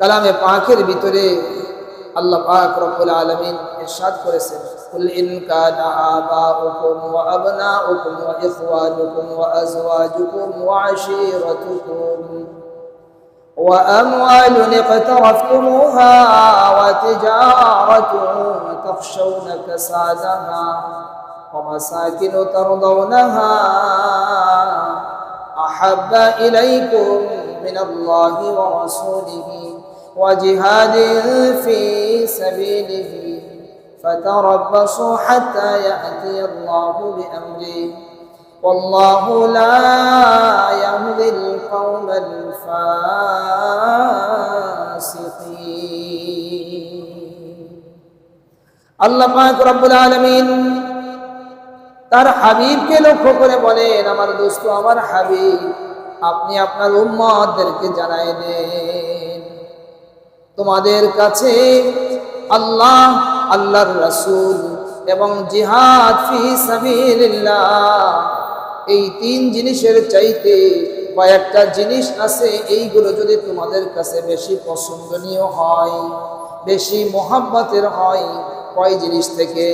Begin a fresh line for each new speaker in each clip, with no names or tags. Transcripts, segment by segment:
কালামে পাকের ভিতরে আল্লাহ পাক রব্বুল আলামিন ইরশাদ করেছেন قل إن كان آباؤكم وأبناؤكم وإخوانكم وأزواجكم وعشيرتكم وأموال اقترفتموها وتجارة تخشون كسادها ومساكن ترضونها أحب إليكم من الله ورسوله وجهاد في سبيله فتربصوا حتى يأتي الله بأمره والله لا يهدي القوم الفاسقين আল্লাহ পাক রব্বুল আলামিন তার হাবিবকে লক্ষ্য করে বলেন আমার দোস্ত আমার হাবিব আপনি আপনার উম্মতদেরকে জানাই দেন তোমাদের কাছে আল্লাহ, আল্লাহর রাসূল এবং জিহাদ ফি সাবিলিল্লাহ। এই তিন জিনিসের চাইতে কয়েকটা জিনিস আছে, এইগুলো যদি তোমাদের কাছে বেশি পছন্দনীয় হয়, বেশি মোহাব্বতের হয়, কয় জিনিস থেকে?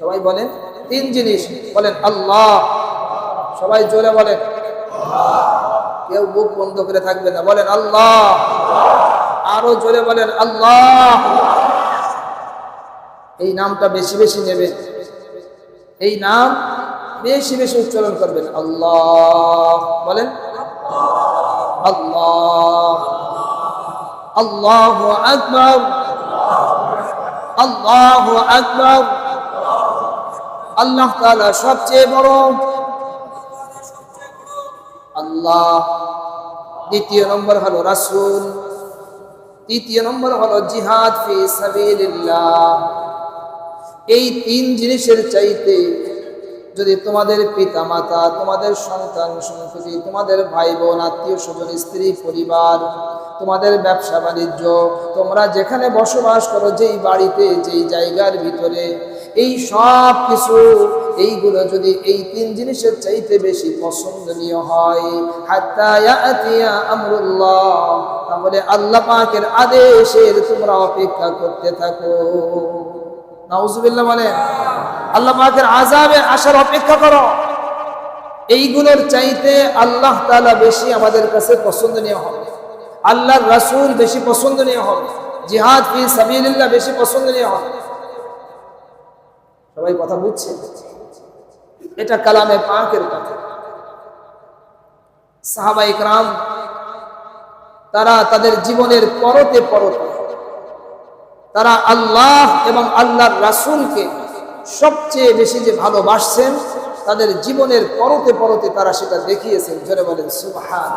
সবাই বলেন। তিন জিনিস। বলেন, আল্লাহ। সবাই জোরে বলেন। কেউ বুক বন্ধ করে থাকবে না। বলেন, আল্লাহ। আরও জোরে বলেন, আল্লাহ। এই নামটা বেশি বেশি নেবে এই নাম বেশি বেশি উচ্চারণ করবেন, আল্লাহ। বলেন, আল্লাহ। আল্লাহ আকবর। আল্লাহ আকবর। আল্লাহ তাআলা সবচেয়ে বড়। আল্লাহ। দ্বিতীয় নম্বর হলো রাসূল। তৃতীয় নম্বর হলো জিহাদ এই তিন জিনিসের চাইতে যদি তোমাদের পিতা মাতা তোমাদের সন্তান সন্ততি, তোমাদের ভাই বোন আত্মীয় স্বজন, স্ত্রী পরিবার, তোমাদের ব্যবসা বাণিজ্য, তোমরা যেখানে বসবাস করো, যেই বাড়িতে, যেই জায়গার ভিতরে, এই সব কিছু এইগুলো যদি এই তিন জিনিসের চাইতে বেশি পছন্দনীয় হয় তাহলে আল্লাহ পাকের আদেশের তোমরা অপেক্ষা করতে থাকো। আল্লাহ পাকের আজাবে আসার অপেক্ষা করো। এইগুলোর চাইতে আল্লাহ তাআলা বেশি আমাদের কাছে পছন্দনীয় হবে। আল্লাহর রাসূল বেশি পছন্দনীয় হবে। জিহাদ বেশি পছন্দনীয় হবে। সবাই কথা বুঝছে? এটা কালামে পাকের কথা। সাহাবা ইকরাম, তারা তাদের জীবনের পরতে পরতে, তারা আল্লাহ এবং আল্লাহর রাসূলকে সবচেয়ে বেশি যে ভালোবাসছেন, তাদের জীবনের পরতে পরতে তারা সেটা দেখিয়েছেন, জোরে বলেন সুবহান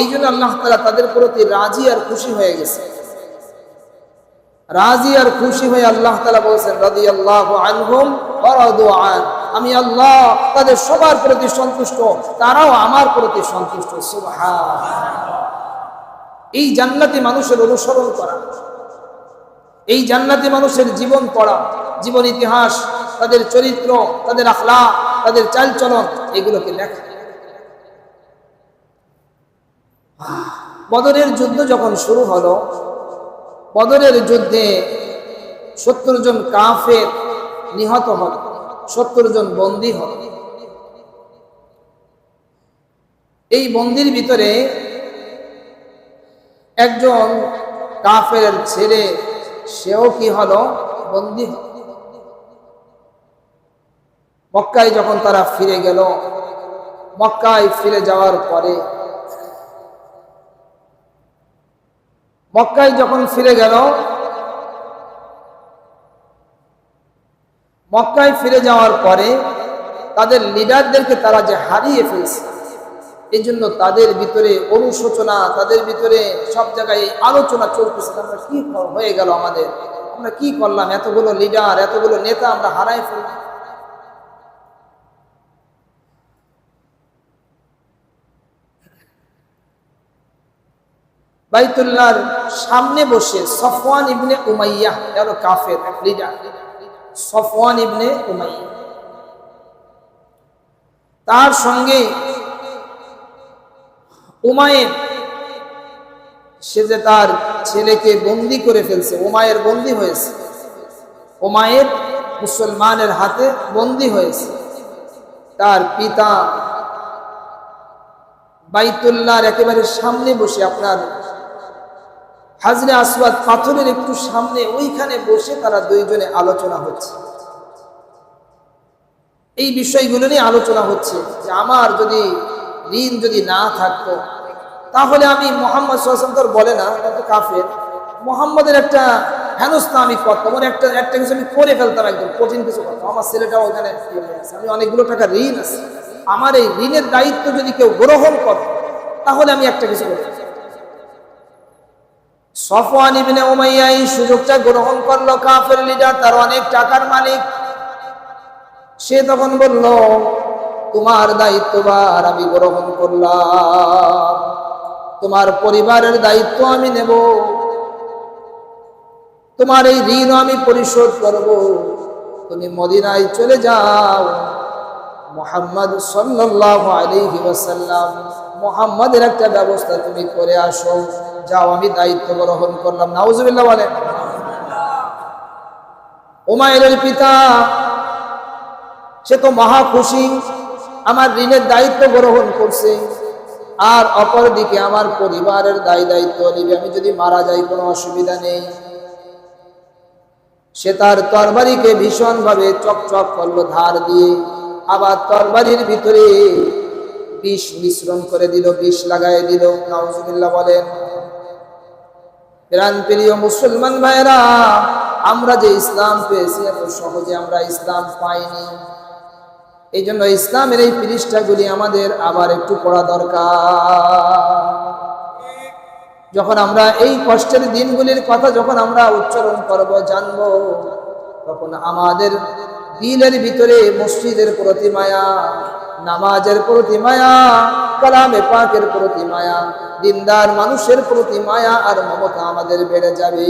এই জন্য আল্লাহ তাআলা তাদের প্রতি রাজি আর খুশি হয়ে গেছে। রাজি আর খুশি হয়ে আল্লাহ তাআলা বলেছেন, রাদিয়াল্লাহু আনহুম ওয়া রাদু আন। আমি আল্লাহ তাদের সবার প্রতি সন্তুষ্ট, তারাও আমার প্রতি সন্তুষ্ট। এই জান্নাতি মানুষের অনুসরণ করা, এই জান্নাতি মানুষের জীবন পড়া, জীবন ইতিহাস, তাদের চরিত্র, তাদের আখলা তাদের চালচলন, এগুলোকে লেখা। বদরের যুদ্ধ যখন শুরু হলো, বদরের যুদ্ধে সত্তর জন কাফের নিহত হল। সত্তর জন বন্দী হল এই বন্দির ভিতরে একজন কাফের ছেলে, সেও কি হলো? বন্দী মক্কায় যখন তারা ফিরে গেল, মক্কায় ফিরে যাওয়ার পরে, মক্কায় যখন ফিরে গেল মক্কায় ফিরে যাওয়ার পরে তাদের লিডারদেরকে তারা যে হারিয়ে ফেলছে এই জন্য তাদের ভিতরে অনুশোচনা, তাদের ভিতরে সব জায়গায় আলোচনা চলতেছে আমরা কি হয়ে গেল আমাদের। আমরা কি করলাম? এতগুলো লিডার, এতগুলো নেতা আমরা হারাই ফেললাম। বাইতুল্লাহর সামনে বসে সফওয়ান ইবনে উমাইয়া এর কাফের, লিডার। সফওয়ান ইবনে উমাইয়া। তার সঙ্গে উমায়ের সে যে তার ছেলেকে বন্দি করে ফেলছে ওমায়ের বন্দি হয়েছে। ওমায়ের মুসলমানের হাতে বন্দি হয়েছে। তার পিতা বাইতুল্লাহর একেবারে সামনে বসে আপনার হাজরে আসবাদ পাথরের একটু সামনে ওইখানে বসে তারা দুইজনে আলোচনা হচ্ছে। এই বিষয়গুলো নিয়ে আলোচনা হচ্ছে যে আমার যদি ঋণ যদি না থাকতো, তাহলে আমি মোহাম্মদ সাল্লাম তোর বলে না কিন্তু কাফের। মোহাম্মদের একটা হেনস্থা আমি করতাম ওর একটা একটা কিছু আমি করে ফেলতাম একদম, কঠিন কিছু করতাম আমার ছেলেটাও ওখানে ইয়ে আমি অনেকগুলো টাকা ঋণ আছে। আমার এই ঋণের দায়িত্ব যদি কেউ গ্রহণ করে, তাহলে আমি একটা কিছু করতাম সফওয়ান ইবনে উমাইয়া এই সুযোগটা গ্রহণ করল কাফের লিডার তার অনেক টাকার মালিক। সে তখন বলল, তোমার দায়িত্ববার আমি গ্রহণ করলাম। তোমার পরিবারের দায়িত্ব আমি নেব। তোমার এই ঋণ আমি পরিশোধ করব। তুমি মদিনায় চলে যাও। মোহাম্মদ আলাইহি ওয়াসাল্লাম, মোহাম্মদের একটা ব্যবস্থা তুমি করে আসো। যাও, আমি দায়িত্ব গ্রহণ করলাম। নাউজুবিল্লাহ বলেন। উমাইরের পিতা, সে তো মহা খুশি, আমার ঋণের দায়িত্ব গ্রহণ করছে। আর অপরদিকে আমার পরিবারের দায় দায়িত্ব নিবে, আমি যদি মারা যাই, কোনো অসুবিধা নেই। সে তার তরবারিকে ভীষণভাবে চকচক করল, ধার দিয়ে আবার তরবারির ভিতরে বিষ মিশ্রণ করে দিল, বিষ লাগাই দিল। নাউজুবিল্লাহ বলেন। প্রাণ প্রিয় মুসলমান ভাইরা আমরা যে ইসলাম পেয়েছি, এত সহজে আমরা ইসলাম পাইনি। এই জন্য ইসলামের এই পৃষ্ঠাগুলি আমাদের আবার একটু পড়া দরকার। যখন আমরা এই কষ্টের দিনগুলির কথা যখন আমরা উচ্চারণ করব, জানব, তখন আমাদের দিলের ভিতরে মসজিদের প্রতি মায়া নামাজের প্রতি মায়া, কালামে পাকের প্রতি মায়া, দিনদার মানুষের প্রতি মায়া আর মমতা আমাদের বেড়ে যাবে।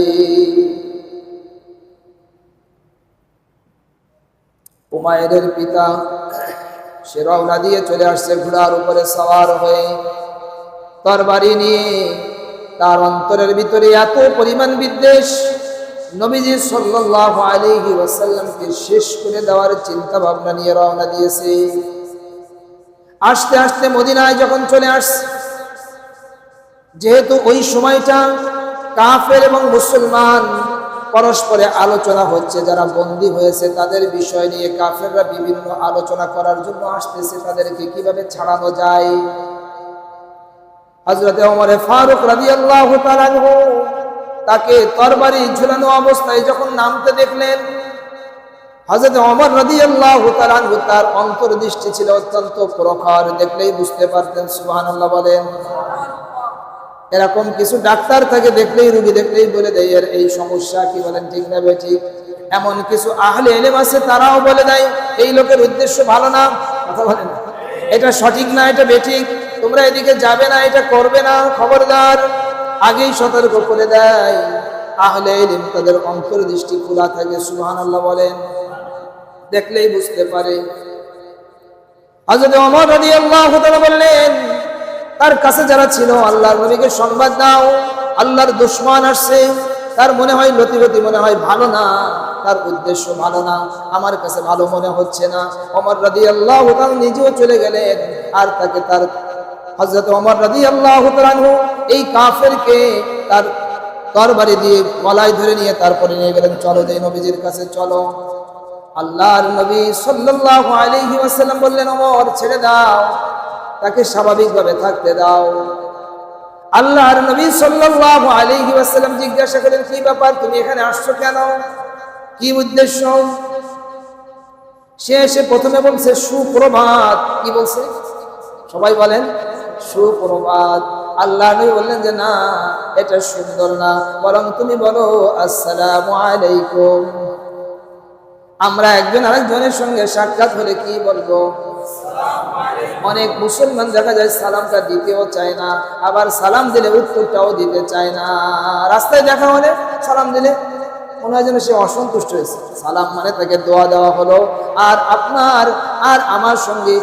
উমায়ের পিতা সে রওনা দিয়ে চলে আসছে ঘোড়ার উপরে সওয়ার হয়ে। তরবারি নিয়ে তার অন্তরের ভিতরে এত পরিমাণ বিদ্বেষ নবীজি সাল্লাল্লাহু আলাইহি ওয়াসাল্লামকে শেষ করে দেওয়ার চিন্তা ভাবনা নিয়ে রওনা দিয়েছে। আস্তে আস্তে মদিনায় যখন চলে আসছে, যেহেতু ওই সময়টা কাফের এবং মুসলমান পরস্পরে আলোচনা হচ্ছে, যারা বন্দী হয়েছে তাদের বিষয় নিয়ে কাফেররা বিভিন্ন আলোচনা করার জন্য আসতেছে, তাদেরকে কীভাবে ছাড়ানো যায়? হজরতে ফারুক রাজি আল্লাহ তাকে তরবারি ঝুলানো অবস্থায় যখন নামতে দেখলেন হজরত অমর রাজি আল্লাহ তার অন্তর্দৃষ্টি ছিল অত্যন্ত প্রখর। দেখলেই বুঝতে পারতেন সুবাহান বলেন। এরকম কিছু ডাক্তার থাকে, দেখলেই রুগী দেখলেই বলে দেয়, এর এই সমস্যা কি? বলেন, ঠিক না ঠিক এমন কিছু আহলে এলেম আছে, তারাও বলে দেয়, এই লোকের উদ্দেশ্য ভালো না। কথা বলে না। এটা সঠিক না, এটা বেঠিক? তোমরা এদিকে যাবে না, এটা করবে না, খবরদার। আগেই সতর্ক করে দেয়। আহলে এলিম তাদের অন্তর্দৃষ্টি খোলা থাকে সুহান আল্লাহ বলেন। দেখলেই বুঝতে পারে। রাজি বললেন, তার কাছে যারা ছিল, আল্লাহর নবীকে সংবাদ দাও। আল্লাহর দুশ্মন আসছে। তার মনে হয় লতিগতি মনে হয় ভালো না। তার উদ্দেশ্য ভালো না। আমার কাছে ভালো মনে হচ্ছে না। অমর রাদি আল্লাহ নিজেও চলে গেলেন। আর তাকে তার হজরত অমর রাদি আল্লাহ এই কাফেরকে তার তরবারি দিয়ে গলায় ধরে নিয়ে তারপরে নিয়ে গেলেন। চলো দেই নবীজির কাছে, চলো। আল্লাহর নবী সাল্লাল্লাহু আলাইহি ওয়াসাল্লাম বললেন, ওমর, ছেড়ে দাও। তাকে স্বাভাবিকভাবে থাকতে দাও। আল্লাহর নবী সাল্লাল্লাহু আলাইহি ওয়াসাল্লাম জিজ্ঞাসা করেন কি ব্যাপার? তুমি এখানে আসছো কেন? কি উদ্দেশ্য? সে এসে প্রথমে বলছে, সুপ্রভাত। কি বলছে? সবাই বলেন, সুপ্রভাত। আল্লাহ নবী বললেন যে, না, এটা সুন্দর না। বরং তুমি বলো, আসসালামু আলাইকুম। আমরা একজন আরেকজনের সঙ্গে সাক্ষাৎ হলে কি বলব? অনেক মুসলমান দেখা যায় সালামটা দিতেও চায় না, আবার সালাম দিলে উত্তরটাও দিতে চায় না। রাস্তায় দেখা হলে সালাম দিলে মনে হয় যেন সে অসন্তুষ্ট হয়েছে। সালাম মানে তাকে দোয়া দেওয়া হলো। আর আপনার আর আমার সঙ্গে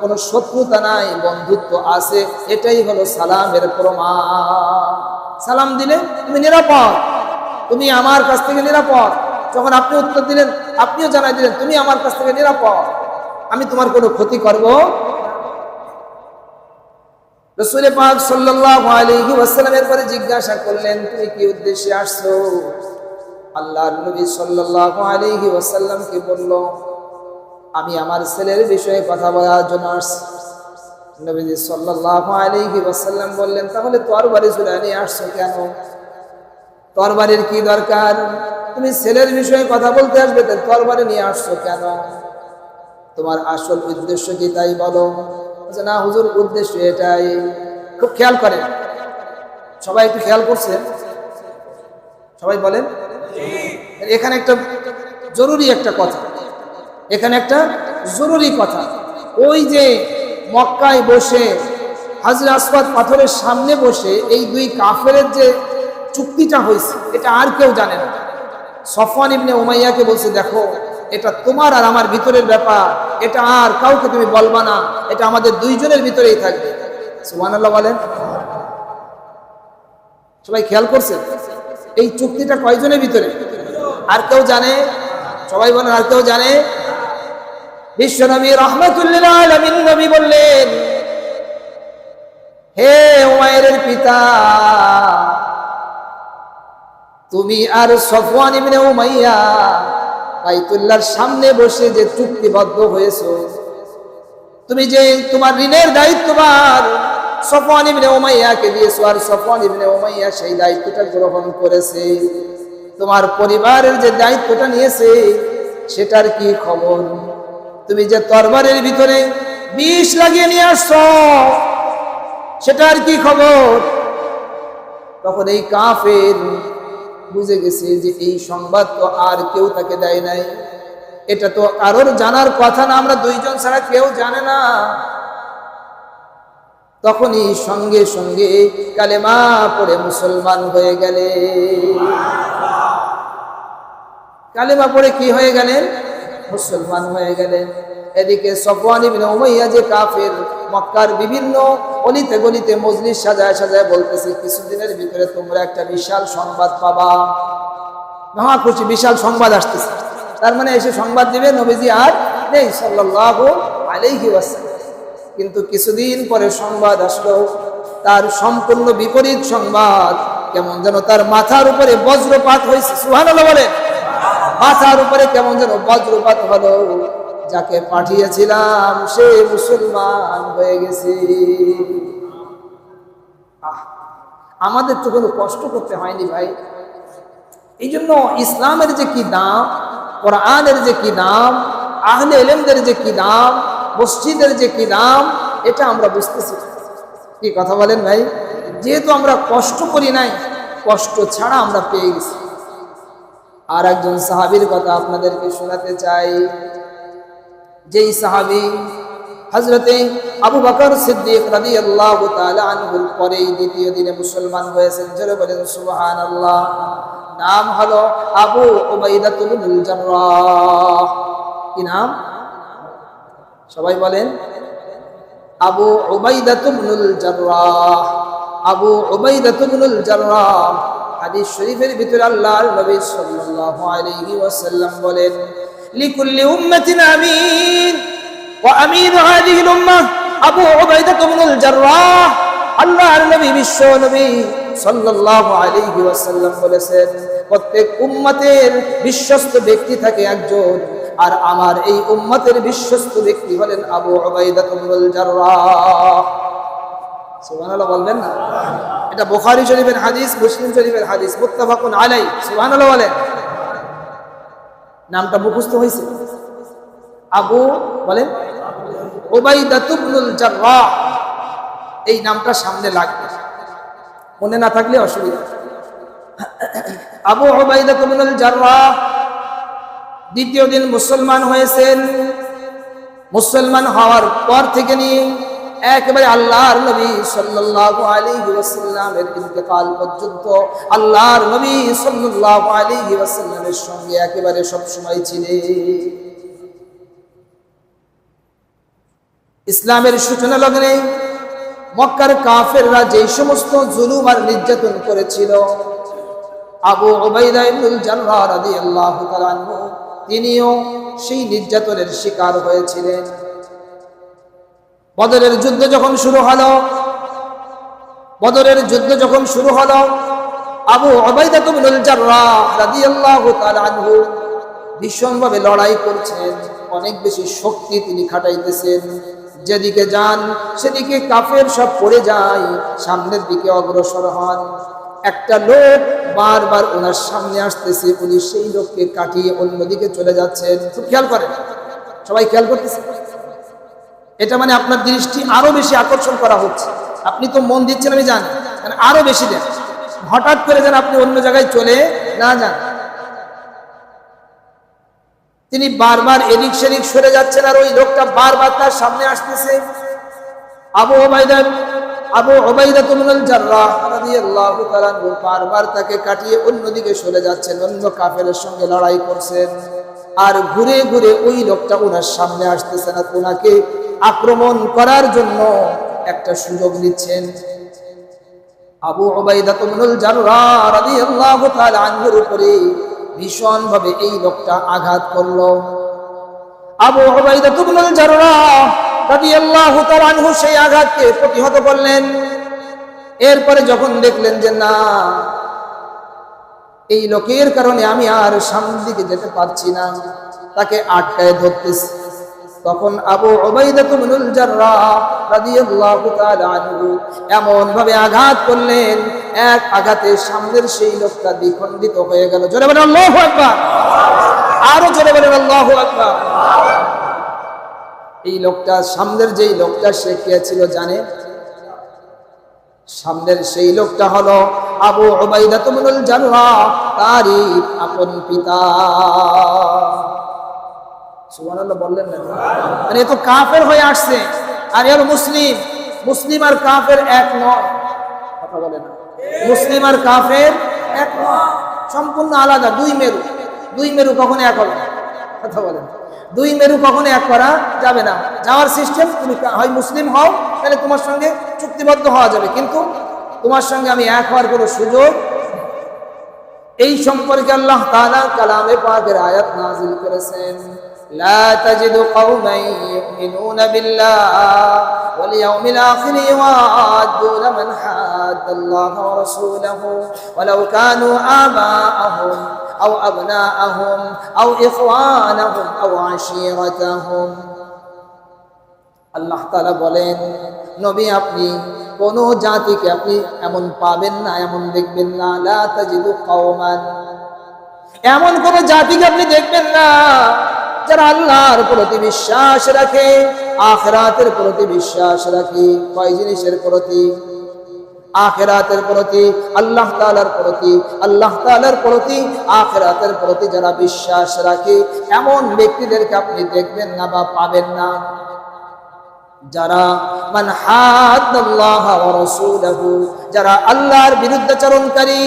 কোনো শত্রুতা নাই, বন্ধুত্ব আছে, এটাই হলো সালামের প্রমাণ। সালাম দিলে তুমি নিরাপদ, তুমি আমার কাছ থেকে নিরাপদ। যখন আপনি উত্তর দিলেন আপনিও জানাই দিলেন, তুমি আমার কাছ থেকে নিরাপদ। আমি তোমার কোনো ক্ষতি করব পরে জিজ্ঞাসা করলেন, তুমি কি উদ্দেশ্যে আসছো? আমি আমার ছেলের বিষয়ে কথা বলার জন্য ওয়াসাল্লাম বললেন, তাহলে তরবারি ঝুলায় নিয়ে আসছো কেন? তরবারির কি দরকার? তুমি ছেলের বিষয়ে কথা বলতে আসবে তো তরবারি নিয়ে আসছো কেন? তোমার আসল উদ্দেশ্য কি তাই বলো? না, হুজুর, উদ্দেশ্য এটাই। খুব খেয়াল করেন সবাই একটু খেয়াল করছে? সবাই বলেন? এখানে একটা জরুরি একটা কথা। এখানে একটা জরুরি কথা। ওই যে মক্কায় বসে, হাজর আসবাদ পাথরের সামনে বসে, এই দুই কাফেরের যে চুক্তিটা হয়েছে, এটা আর কেউ জানে না। সফওয়ান ইবনে উমাইয়াকে বলছে, দেখো, এটা তোমার আর আমার ভিতরের ব্যাপার। এটা আর কাউকে তুমি বলবা না। এটা আমাদের দুইজনের ভিতরেই থাকবে। সুবহানাল্লাহ বলেন। সবাই খেয়াল করছে? এই চুক্তিটা কয়জনের ভিতরে? আর কেউ জানে? সবাই বলেন, আর কেউ জানে? বিশ্বনবী রহমতুল্লিল আলমিন বললেন, হে উমায়ের পিতা তুমি আর সফওয়ান ইবনে উমাইয়া বাইতুল্লাহর সামনে বসে যে চুক্তিবদ্ধ হয়েছো, তুমি যে তোমার ঋণের দায়িত্ববার সফওয়ান ইবনে উমাইয়াকে দিয়েছ আর সফওয়ান ইবনে উমাইয়া সেই দায়িত্বটা গ্রহণ করেছে, তোমার পরিবারের যে দায়িত্বটা নিয়েছে সেটার কি খবর? তুমি যে তরবারের ভিতরে বিষ লাগিয়ে নিয়ে আসছো, সেটার কি খবর? তখন এই কাফের বুঝে গেছে যে এই সংবাদ তো আর কেউ তাকে দেয় নাই। এটা তো কারোর জানার কথা না, আমরা দুইজন ছাড়া কেউ জানে না। তখনই সঙ্গে সঙ্গে কালেমা পড়ে মুসলমান হয়ে গেলে। কালেমা পড়ে কি হয়ে গেলেন? মুসলমান হয়ে গেলেন। এদিকে সফওয়ান উমাইয়া যে কাফের, মক্কার বিভিন্ন অলিতে গলিতে মজলিস সাজায় সাজায় বলতেছে, কিছুদিনের ভিতরে তোমরা একটা বিশাল সংবাদ পাবা। মহা খুশি বিশাল সংবাদ আসতেছে। তার মানে এসে সংবাদ দিবে নবীজি আর নেই ওয়াসাল্লাম। কিন্তু কিছুদিন পরে সংবাদ আসলো, তার সম্পূর্ণ বিপরীত সংবাদ, কেমন যেন তার মাথার উপরে বজ্রপাত হয়েছে, সুবহানাল্লাহ বলে। মাথার উপরে কেমন যেন বজ্রপাত হলো, যাকে পাঠিয়েছিলাম সে মুসলমান হয়ে গেছে। আমাদের তো কোনো কষ্ট করতে হয়নি ভাই। এই জন্য ইসলামের যে কি দাম, কোরআনের যে কি দাম, আহলে এলেমদের যে কি দাম, মসজিদের যে কি দাম, এটা আমরা বুঝতেছি। কি কথা বলেন ভাই? যেহেতু আমরা কষ্ট করি নাই, কষ্ট ছাড়া আমরা পেয়ে গেছি। আর একজন সাহাবীর কথা আপনাদেরকে শোনাতে চাই। যেই সাহাবী হজরতে আবু বকর সিদ্দিক রাদি আল্লাহ আনহুর পরেই দ্বিতীয় দিনে মুসলমান হয়েছেন। জোরে বলেন সুবহান আল্লাহ নাম হলো আবু ওবাইদাতুল জার্রাহ। কি নাম? সবাই বলেন, আবু ওবাইদাতুল জার্রাহ। আবু ওবাইদাতুল জার্রাহ। হাদিস শরীফের ভিতরে আল্লাহর নবী সাল্লাল্লাহু আলাইহি ওয়াসাল্লাম বলেন, লিকুল্লি উম্মাতিন আমিন, ওয়া আমিন হাদিহিল উম্মাহ আবু উবাইদা ইবনুল জাররাহ। আল্লাহর নবী, বিশ্ব নবী সাল্লাল্লাহু আলাইহি ওয়াসাল্লাম বলেছেন, প্রত্যেক উম্মতের বিশ্বস্ত ব্যক্তি থাকে একজন, আর আমার এই উম্মতের বিশ্বস্ত ব্যক্তি হলেন আবু উবাইদা ইবনুল জাররাহ। এটা বুখারী হাদিস, মুসলিম শরীফের হাদিস নামটা মুখস্থ হয়েছে। আবু এই নামটা সামনে লাগবে। মনে না থাকলে অসুবিধা। আবু ওবাইদাতুবনুল জাররাহ দ্বিতীয় দিন মুসলমান হয়েছেন। মুসলমান হওয়ার পর থেকে নিয়ে একেবারে আল্লাহর নবী সাল্লাল্লাহু আলাইহি ওয়াসাল্লামের ইন্তেকাল পর্যন্ত আল্লাহর নবী সাল্লাল্লাহু আলাইহি ওয়াসাল্লামের সঙ্গে একেবারে সব সময় ছিলেন। ইসলামের সূচনা লগ্নে মক্কার কাফেররা যেই সমস্ত জুলুম আর নির্যাতন করেছিল, আবু ওবাইদা ইবনুল জাররাহ রাদিয়াল্লাহু তাআলা তিনিও সেই নির্যাতনের শিকার হয়েছিলেন। বদরের যুদ্ধ যখন শুরু হলো, বদরের যুদ্ধ যখন শুরু হলো, আবু ভীষণভাবে লড়াই করছেন, অনেক বেশি শক্তি তিনি খাটাইতেছেন। যেদিকে যান, সেদিকে কাফের সব পড়ে যায়, সামনের দিকে অগ্রসর হন। একটা লোক বারবার ওনার সামনে আসতেছে, উনি সেই লোককে কাটিয়ে অন্যদিকে চলে যাচ্ছেন। খেয়াল করেন? সবাই খেয়াল করতেছে? এটা মানে আপনার দৃষ্টি আরও বেশি আকর্ষণ করা হচ্ছে। আপনি তো মন দিচ্ছেন, আমি জানি। মানে আরও বেশি দেন। হঠাৎ করে যেন আপনি অন্য জায়গায় চলে না যান। তিনি বারবার এদিক সেদিক সরে যাচ্ছেন আর ওই লোকটা বারবার তার সামনে আসতেছে। আবু ওবায়দা আবু ওবায়দা তুমনুল জাররাহ রাদিয়াল্লাহু বারবার তাকে কাটিয়ে অন্যদিকে সরে যাচ্ছেন, অন্য কাফেরের সঙ্গে লড়াই করছেন। আর ঘুরে ঘুরে ওই লোকটা ওনার সামনে আসতেছে না, ওনাকে আক্রমণ করার জন্য একটা সুযোগ নিচ্ছেন। আবু তাআলা আনহুর উপরে ভীষণ ভাবে এই লোকটা আঘাত করল। আবু ওবাইদা তুবনুল জাররাহ আনহু সেই আঘাতকে প্রতিহত করলেন। এরপরে যখন দেখলেন যে না, এই লোকের কারণে আমি আর সামনের দিকে যেতে পারছি না, তাকে আটকায় ধরতেছি। তখন আবু ওবাইদা তুবনুল রাদিয়াল্লাহু তাআলা আনহু এমন ভাবে আঘাত করলেন, এক আঘাতে সামনের সেই লোকটা দ্বিখণ্ডিত হয়ে গেল। জোরে বলেন আল্লাহু আকবার। আরও জোরে বলেন আল্লাহু আকবার। এই লোকটা, সামনের যেই লোকটা সে কে ছিল জানে? সামনের সেই লোকটা হলো আবু ওবাইদা তুমনুল জাররাহ তারই আপন পিতা। সুবহানাল্লাহ বললেন না মানে এ তো কাফের হয়ে আসছে। আর এর মুসলিম। মুসলিম আর কাফের এক নয়। কথা বলে না। মুসলিম আর কাফের এক নয়। সম্পূর্ণ আলাদা। দুই মেরু। দুই মেরু কখনো এক হবে কথা বলেন দুই মেরু কখনো এক করা যাবে না। যাওয়ার সিস্টেম, তুমি হয় মুসলিম হও, তাহলে তোমার সঙ্গে চুক্তিবদ্ধ হওয়া যাবে। কিন্তু তোমার সঙ্গে আমি এক হওয়ার কোনো সুযোগ এই সম্পর্কে আল্লাহ তাআলা কালামে পাকের আয়াত নাযিল করেছেন। لا تجد قوما يؤمنون بالله واليوم الآخر يوادون من حاد الله ورسوله ولو كانوا آباءهم أو أبناءهم أو إخوانهم أو عشيرتهم আল্লাহ তালা বলেন নবী আপনি কোন জাতিকে আপনি এমন পাবেন না এমন দেখবেন না লা তাজিদু কওমান এমন কোন জাতিকে আপনি দেখবেন না যারা আল্লাহর প্রতি বিশ্বাস রাখে, আখরাতের প্রতি বিশ্বাস রাখে, কয় জিনিসের প্রতি? আখেরাতের প্রতি, আল্লাহ তালার প্রতি, আল্লাহ তালার প্রতি, আখেরাতের প্রতি যারা বিশ্বাস রাখে, এমন ব্যক্তিদেরকে আপনি দেখবেন না বা পাবেন না। যারা যারা আল্লাহর বিরুদ্ধাচরণকারী,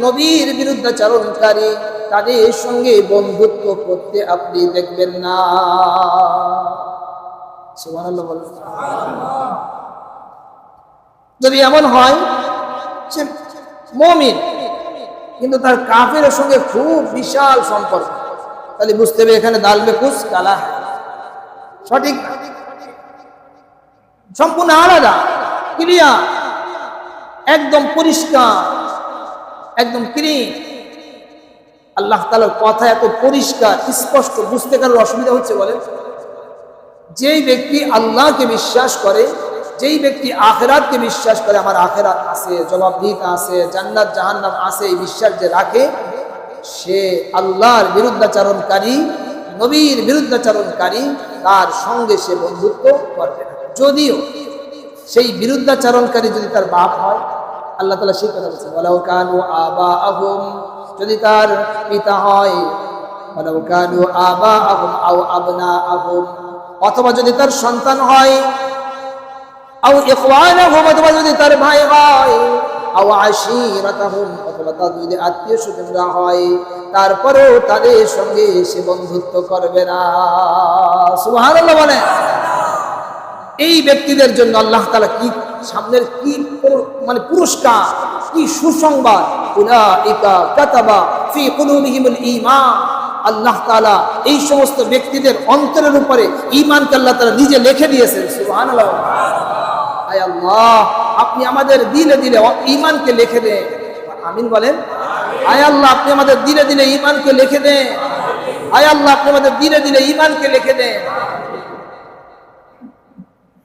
নবীর বিরুদ্ধাচরণকারী তাদের সঙ্গে বন্ধুত্ব করতে আপনি দেখবেন না। যদি এমন হয় কিন্তু তার কাফের সঙ্গে খুব বিশাল সম্পর্ক, তাহলে বুঝতে হবে এখানে দাল বেকুস কালা সঠিক? সম্পূর্ণ আলাদা ক্লিয়ার একদম পরিষ্কার, একদম ক্লিন আল্লাহ তালার কথা এত পরিষ্কার, স্পষ্ট, বুঝতে কারোর অসুবিধা হচ্ছে বলে যেই ব্যক্তি আল্লাহকে বিশ্বাস করে, যেই ব্যক্তি আখেরাতকে বিশ্বাস করে, আমার আখেরাত আছে, জবাবদিহিতা আছে, জান্নাত, জাহান্নাম আছে, এই বিশ্বাস যে রাখে, সে আল্লাহর বিরুদ্ধাচারণকারী, নবীর বিরুদ্ধাচারণকারী, তার সঙ্গে সে বন্ধুত্ব করবে যদিও সেই বিরুদ্ধাচারণকারী যদি তার বাপ হয়, আল্লাহ তালা সেই কথা বলছেন বলাও কানু আবা আহম যদি তার পিতা হয় অথবা যদি তার সন্তান হয় অথবা যদি তার ভাই হয় তার আত্মীয় হয়, তারপরেও তাদের সঙ্গে সে বন্ধুত্ব করবে না। এই ব্যক্তিদের জন্য আল্লাহ তাআলা কি সামনের কি মানে পুরস্কার, কি সুসংবাদ? আল্লাহ তাআলা এই সমস্ত ব্যক্তিদের অন্তরের উপরে ঈমানকে আল্লাহ তাআলা নিজে লিখে দিয়েছেন, সুবহানাল্লাহ। আপনি আমাদের দিলে দিলে ঈমানকে লিখে দেন। আমিন বলেন। আয় আল্লাহ, আপনি আমাদের দিলে দিলে ঈমানকে লিখে দেন। আয় আল্লাহ, আপনি আমাদের দিলে দিলে ঈমানকে লিখে দেন।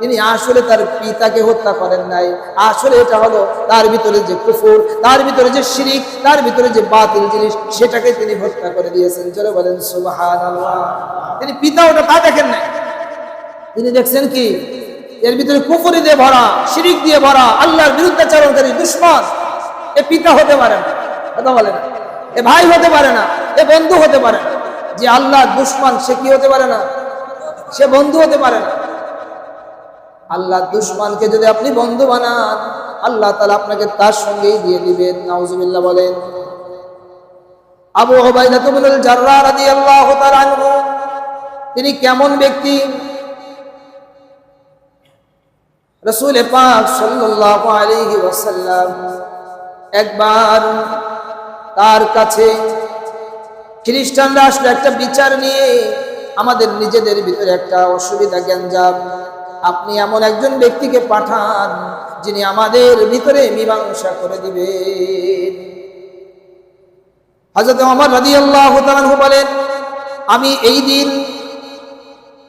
তিনি আসলে তার পিতাকে হত্যা করেন নাই। আসলে এটা হলো তার ভিতরে যে কুফর, তার ভিতরে যে শিরিক, তার ভিতরে যে বাতিল জিনিস সেটাকে তিনি হত্যা করে দিয়েছেন। চলে বলেন, সুবহানাল্লাহ। তিনি পিতা ওটা তা দেখেন নাই। তিনি দেখছেন কি? এর ভিতরে কুফরি দিয়ে ভরা, শিরিক দিয়ে ভরা, আল্লাহর বিরুদ্ধাচারণকারী দুশ্মন। এ পিতা হতে পারে না। কথা বলে না। এ ভাই হতে পারে না। এ বন্ধু হতে পারে না। যে আল্লাহ দুশ্মন, সে কি হতে পারে না? সে বন্ধু হতে পারে না। আল্লাহ দুশ্মনকে যদি আপনি বন্ধু বানান, আল্লাহ তালা আপনাকে তার সঙ্গেই দিয়ে দিবেন। নাউজুবিল্লাহ বলেন। আবু ওবাইদা তুবুল জাররা তিনি কেমন ব্যক্তি? রসুল একবার তার কাছে খ্রিস্টানরা আসলে একটা বিচার নিয়ে। আমাদের নিজেদের ভিতরে একটা অসুবিধা জ্ঞান গ্যাঞ্জাম। আপনি এমন একজন ব্যক্তিকে পাঠান, যিনি আমাদের ভিতরে মীমাংসা করে দিবেন। হজরত আমার রাজি আল্লাহ বলেন, আমি এই দিন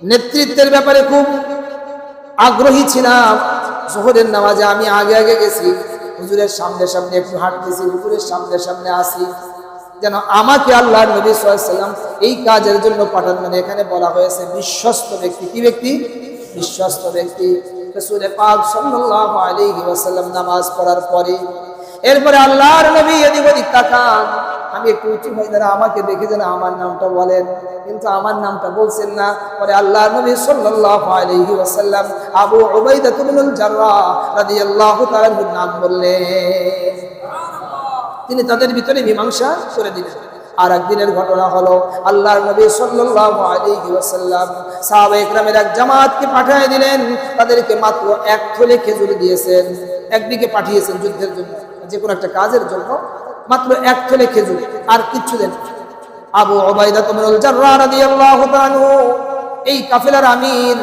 নেতৃত্বের ব্যাপারে খুব আগ্রহী ছিলাম। জোহরের নামাজে আমি আগে আগে গেছি। হুজুরের সামনে সামনে একটু হাঁটতেছি, হুজুরের সামনে সামনে আসি। যেন আমাকে আল্লাহ নবী সাল্লাম এই কাজের জন্য পাঠান। মানে এখানে বলা হয়েছে বিশ্বস্ত ব্যক্তি। কি ব্যক্তি? বিশ্বস্ত ব্যক্তি রসুলের পাক সাল্লাল্লাহু আলাইহি ওয়াসাল্লাম নামাজ পড়ার পরে, এরপরে আল্লাহর নবী এদিক ওদিক তাকান। আমি একটু উঁচু হয়ে দাঁড়া, আমাকে দেখে যেন আমার নামটা বলেন। কিন্তু আমার নামটা বলছেন না। পরে আল্লাহ নবী সাল্লাল্লাহু আলাইহি ওয়াসাল্লাম আবু উবাইদা ইবনুল জাররাহ রাদিয়াল্লাহু তাআলার নাম বললেন। তিনি তাদের ভিতরে মীমাংসা করে দিলেন। আর একদিনের ঘটনা হলো আল্লাহর নবী সাল্লাল্লাহু আলাইহি ওয়াসাল্লাম সাহাবা এক জামাতকে পাঠিয়ে দিলেন। তাদেরকে মাত্র এক থলে খেজুর দিয়েছেন, একদিকে পাঠিয়েছেন যুদ্ধের জন্য যে কোনো একটা কাজের জন্য। মাত্র এক থলে খেজুর, আর কিচ্ছু দেন আবু ওবাইদা তুমরুল এই কাফেলার আমির,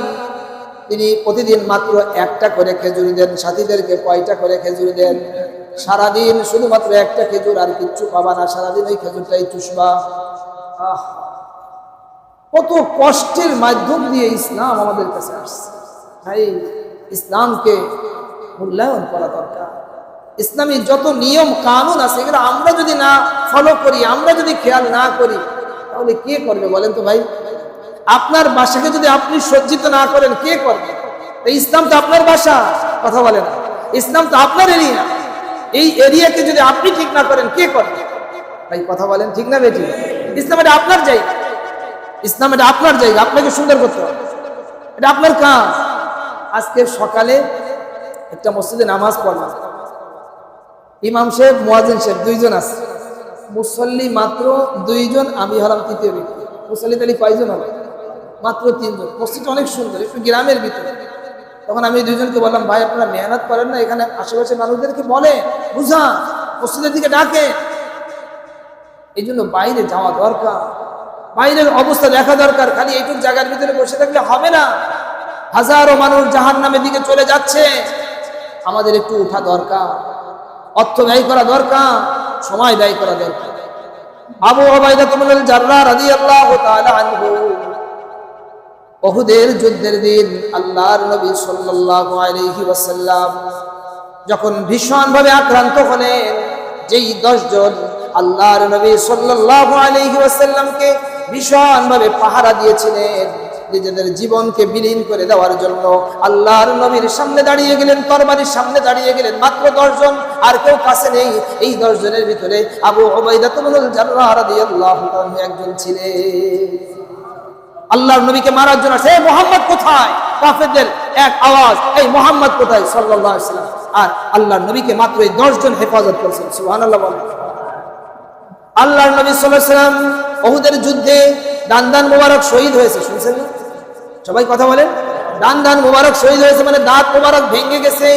তিনি প্রতিদিন মাত্র একটা করে খেজুরি দেন, সাথীদেরকে কয়টা করে খেজুরি দেন? সারাদিন শুধুমাত্র একটা খেজুর আর কিচ্ছু পাবা না, সারাদিন ওই খেজুরটাই চুষবা। কত কষ্টের মাধ্যম দিয়ে ইসলাম আমাদের কাছে আসছে। ভাই, ইসলামকে মূল্যায়ন করা দরকার। ইসলামী যত নিয়ম, কানুন আছে, এগুলো আমরা যদি না ফলো করি, আমরা যদি খেয়াল না করি, তাহলে কে করবে বলেন তো ভাই? আপনার বাসাকে যদি আপনি সজ্জিত না করেন, কে করবে? ইসলাম তো আপনার বাসা, কথা বলে না। ইসলাম তো আপনার এরিয়া এই এরিয়াকে যদি আপনি ঠিক না করেন, কে করবে ভাই, কথা বলেন, ঠিক না বেটি ইসলাম এটা আপনার জায়গা। ইসলাম এটা আপনার জায়গা, আপনাকে সুন্দর করতে হবে। এটা আপনার কাজ। আজকে সকালে একটা মসজিদে নামাজ পড়লাম। ইমাম সাহেব মোয়াজিন সাহেব, দুইজন আছে। মুসল্লি মাত্র দুইজন, আমি হলাম তৃতীয় ব্যক্তি। মুসল্লি তাহলে কয়জন হবে? মাত্র তিনজন। মসজিদটা অনেক সুন্দর, একটু গ্রামের ভিতরে। তখন আমি দুইজনকে বললাম, ভাই, আপনারা মেহনত করেন না, এখানে আশেপাশে মানুষদেরকে বলে, বুঝা, মসজিদের দিকে ডাকে। এই জন্য বাইরে যাওয়া দরকার। বাইরের অবস্থা দেখা দরকার, খালি এইটুক জায়গার ভিতরে বসে থাকলে হবে না। হাজারো মানুষ জাহান নামের দিকে চলে যাচ্ছে। আমাদের একটু উঠা দরকার, অর্থ ব্যয় করা দরকার, সময় ব্যয় করা দরকার। আবু ওবাইদা তুমুল জাররা রাদিয়াল্লাহু তাআলা আনহু ওহুদের যুদ্ধের দিন আল্লাহর নবী সাল্লাল্লাহু আলাইহি ওয়াসাল্লাম যখন ভীষণভাবে আক্রান্ত হলেন, যেই দশজন আল্লাহর নবী সাল্লাল্লাহু আলাইহি ওয়াসাল্লামকে ভীষণভাবে পাহারা দিয়েছিলেন, নিজেদের জীবনকে বিলীন করে দেওয়ার জন্য আল্লাহর নবীর সামনে দাঁড়িয়ে গেলেন, তরবারির সামনে দাঁড়িয়ে গেলেন। মাত্র দশজন, আর কেউ কাছে নেই। এই দশজনের ভিতরে আবু তাআলা একজন ছিলেন। আল্লাহর নবীকে মারার জন্য সে মোহাম্মদ কোথায়? কাফেরদের এক আওয়াজ, এই মোহাম্মদ কোথায়? সাল্লাল্লাহু আলাইহি সাল্লাম। আর আল্লাহর নবীকে মাত্র এই দশজন হেফাজত করেছেন, সুবহানাল্লাহ বলেন। আল্লাহর নবী সাল্লাল্লাহু আলাইহি যুদ্ধে দান দান মোবারক শহীদ হয়েছে, শুনছেন? সবাই কথা বলেন? দান দান মোবারক শহীদ হয়েছে মানে দাঁত মোবারক ভেঙে গেছে।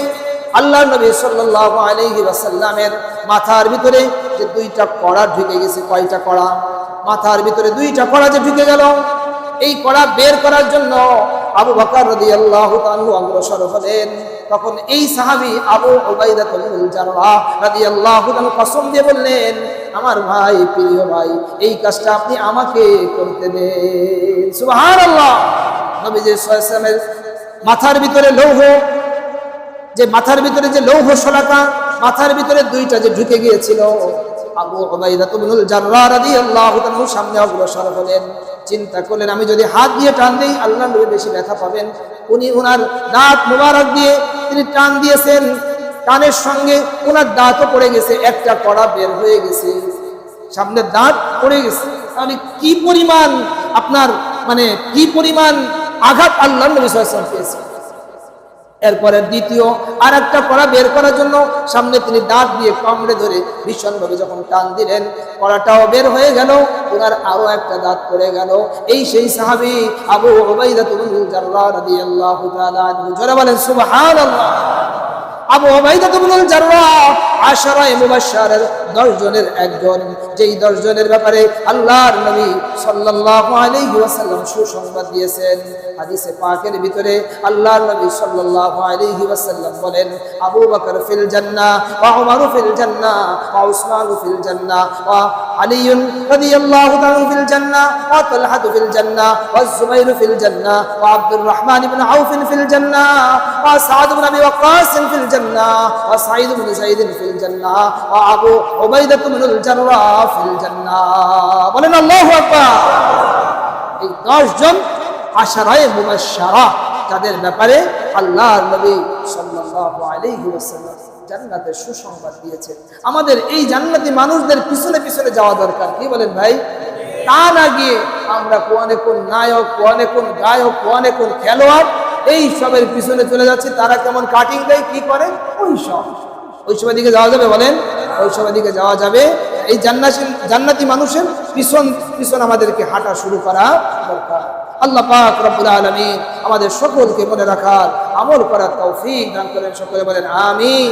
আল্লাহ নবী সাল্লাল্লাহু আলাইহি ওয়াসাল্লামের মাথার ভিতরে যে দুইটা কড়া ঢুকে গেছে, কয়টা কড়া? মাথার ভিতরে দুইটা কড়া যে ঢুকে গেল এই কড়া বের করার জন্য আবু বকর রাদিয়াল্লাহু তাআলা অগ্রসর হলেন। তখন এই সাহাবী আবু উবাইদা তুল জাররাহ কসম দিয়ে বললেন, আমার ভাই, প্রিয় ভাই, এই কাজটা আপনি আমাকে করতে দেন। সুবহানাল্লাহ। নবীজি সাল্লাল্লাহু মাথার ভিতরে লৌহ, যে মাথার ভিতরে যে লৌহ শলাকা, মাথার ভিতরে দুইটা যে ঢুকে গিয়েছিল আবু উবাইদা ইবনুল জাররাহ রাদিয়াল্লাহু তাআলা সামনে অগ্রসর হলেন। চিন্তা করলেন, আমি যদি হাত দিয়ে টান দেই আল্লাহ নবী বেশি ব্যথা পাবেন। উনি ওনার দাঁত মোবারক দিয়ে তিনি টান দিয়েছেন। টানের সঙ্গে ওনার দাঁতও পড়ে গেছে, একটা কড়া বের হয়ে গেছে। সামনে দাঁত পড়ে গেছে। তাহলে কি পরিমাণ আপনার মানে কি পরিমাণ আঘাত আল্লাহ নবী সাল্লাল্লাহু আলাইহি পেয়েছে এরপরে দ্বিতীয় আর একটা কড়া বের করার জন্য সামনে তিনি দাঁত দিয়ে কামড়ে ধরে ভীষণভাবে যখন টান দিলেন, কড়াটাও বের হয়ে গেল ওনার আরও একটা দাঁত পড়ে গেল। এই সেই সাহাবি আবু ওবাইদা তুমি জোরে বলেন, সুবহানাল্লাহ। আবু ওবাইদা তুমুল জাররাহ আশরায়ে মুবাশশারের 10 জনের একজন। যেই 10 জনের ব্যাপারে আল্লাহর নবী সাল্লাল্লাহু আলাইহি ওয়াসাল্লাম সুসংবাদ দিয়েছেন, হাদিসে পাকের ভিতরে আল্লাহর নবী সাল্লাল্লাহু আলাইহি ওয়াসাল্লাম বলেন, আবু বকর ফিল জান্নাহ ওয়া উমর ফিল জান্নাহ ওয়া উসমান ফিল জান্নাহ ওয়া আলী রাদিয়াল্লাহু তাআলা ফিল জান্নাহ ওয়া তালহা ফিল জান্নাহ ওয়া জুবাইর ফিল জান্নাহ ওয়া আব্দুর রহমান ইবনে আউফ ফিল জান্নাহ ওয়া সাদ ইবনে আবি ওয়াক্কাস ফিল জান্নাহ ওয়া সাঈদ ইবনে যায়েদ ফিল জান্নাহ ওয়া আবু উবাইদা ইবনুল জাররাহ ফিল বলেন আল্লাহু আকবার। এই 10 জন আশারায়ে মুবাশশারা, যাদের ব্যাপারে জান্নাতের সুসংবাদ দিয়েছেন। আমাদের এই জান্নাতি মানুষদের পিছনে পিছনে যাওয়া দরকার। কি বলেন ভাই? তা না গিয়ে আমরা কোয়ানে কোন নায়ক কোয়ানে কোন গায়ক কোয়ানে কোন খেলোয়াড় এই সবের পিছনে চলে যাচ্ছে, তারা কেমন কাটিং দেয়, কি করে? ওই সব। ওই সময় দিকে যাওয়া যাবে বলেন? ওই সময় দিকে যাওয়া যাবে। এই জান্নাসীন জান্নাতি মানুষের পিছন পিছন আমাদেরকে হাঁটা শুরু করা দরকার। আল্লাহ পাক রব্বুল আলামিন আমাদের সকলকে মনে রাখার আমল করার তৌফিক দান করেন, সকলে বলেন, আমিন।